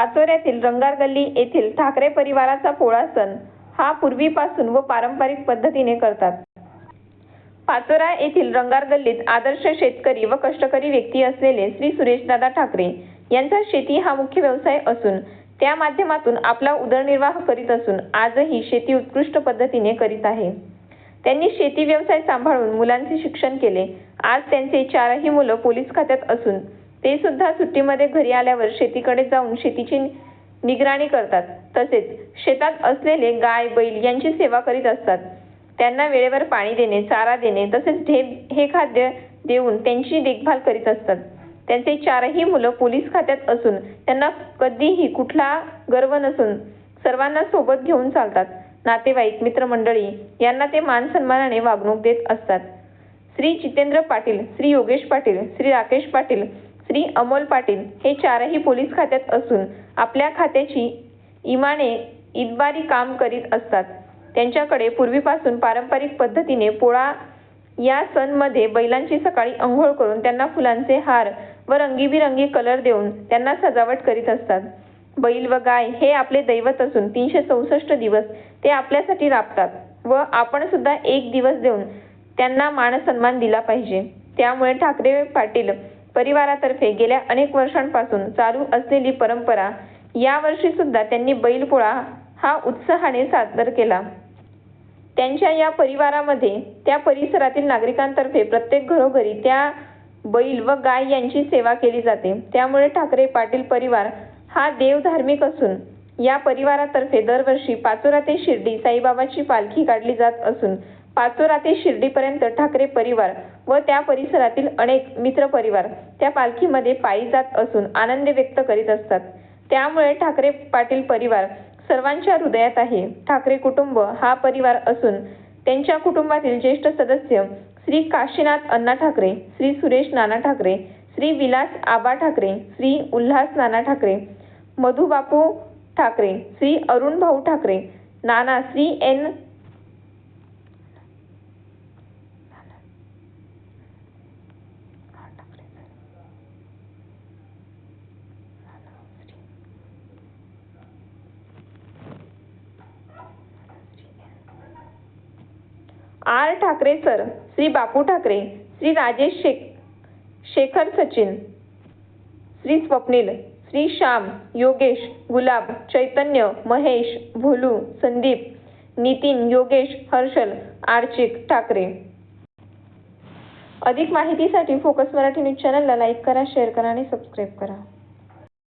पाचोऱ्यातील रंगार गल्ली येथील ठाकरे परिवाराचा पोळा सण हा पूर्वीपासून व पारंपरिक पद्धतीने करतात. पाचोरा येथील रंगार गल्लीत आदर्श शेतकरी व कष्टकरी व्यक्ती असलेले श्री सुरेशदादा ठाकरे यांचा शेती हा मुख्य व्यवसाय असून त्या माध्यमातून आपला उदरनिर्वाह करीत असून आजही शेती उत्कृष्ट पद्धतीने करीत आहे. त्यांनी शेती व्यवसाय सांभाळून मुलांचे शिक्षण केले. आज त्यांचे चारही मुलं पोलीस खात्यात असून ते सुद्धा सुट्टीमध्ये घरी आल्यावर शेतीकडे जाऊन शेतीची निगराणी करतात. तसेच शेतात असलेले गाय बैल यांची सेवा करीत असतात. त्यांना वेळेवर पाणी देणे चारा देणे तसेच ढेप हे खाद्य देऊन त्यांची देखभाल करीत असतात. त्यांचे चारही मुलं पोलीस खात्यात असून त्यांना कधीही कुठला गर्व नसून सर्वांना सोबत घेऊन चालतात. नातेवाईक मित्रमंडळी यांना ते मान सन्मानाने वागणूक देत असतात. श्री जितेंद्र पाटील श्री योगेश पाटील श्री राकेश पाटील श्री अमोल पाटील हे चारही पोलीस खात्यात असून आपल्या खात्याची इमाने इतबारी काम करीत असतात. त्यांच्याकडे पूर्वीपासून पारंपरिक पद्धतीने पोळा या सणमध्ये बैलांची सकाळी अंघोळ करून त्यांना फुलांचे हार व रंगीबिरंगी कलर देऊन त्यांना सजावट करीत असतात. बैल व गाय हे आपले दैवत असून तीनशे चौसष्ट दिवस ते आपल्यासाठी राबतात व आपण सुद्धा एक दिवस देऊन त्यांना मान सन्मान दिला पाहिजे. त्यामुळे ठाकरे पाटील परिवारातर्फे गेल्या अनेक वर्षांपासून चालू असलेली परंपरा यावर्षी सुद्धा त्यांनी बैलपोळा हा उत्साहाने सादर केला. त्यांच्या या परिवारामध्ये त्या परिसरातील नागरिकांतर्फे प्रत्येक घरोघरी त्या बैल व गाय यांची सेवा केली जाते. त्यामुळे ठाकरे पाटील परिवार हा देव धार्मिक असून या परिवारातर्फे दरवर्षी पाचोरा ते शिर्डी साईबाबाची पालखी काढली जात असून पाचोरा ते शिर्डीपर्यंत ठाकरे परिवार व त्या परिसरातील अनेक मित्र परिवार त्या पालखीमध्ये पायी जात असून आनंद व्यक्त करीत असतात. त्यामुळे ठाकरे पाटील परिवार सर्वांच्या हृदयात आहे. ठाकरे कुटुंब हा परिवार असून त्यांच्या कुटुंबातील ज्येष्ठ सदस्य श्री काशीनाथ अण्णा ठाकरे श्री सुरेश नाना ठाकरे श्री विलास आबा ठाकरे श्री उल्हास नाना Thackeray Madhubapu Thackeray Shri Arun Bhau Thackeray Nana Shri N R Thackeray sir Shri Bapu Thackeray Shri Rajesh Sheikh Shekhar Sachin Shri Swapnil Shri Shyam Yogesh Gulab Chaitanya Mahesh Bholu Sandeep Nitin Yogesh Harshal Archik Thackeray. अधिक माहितीसाठी focus Marathi news चॅनलला like करा share करा आणि subscribe करा.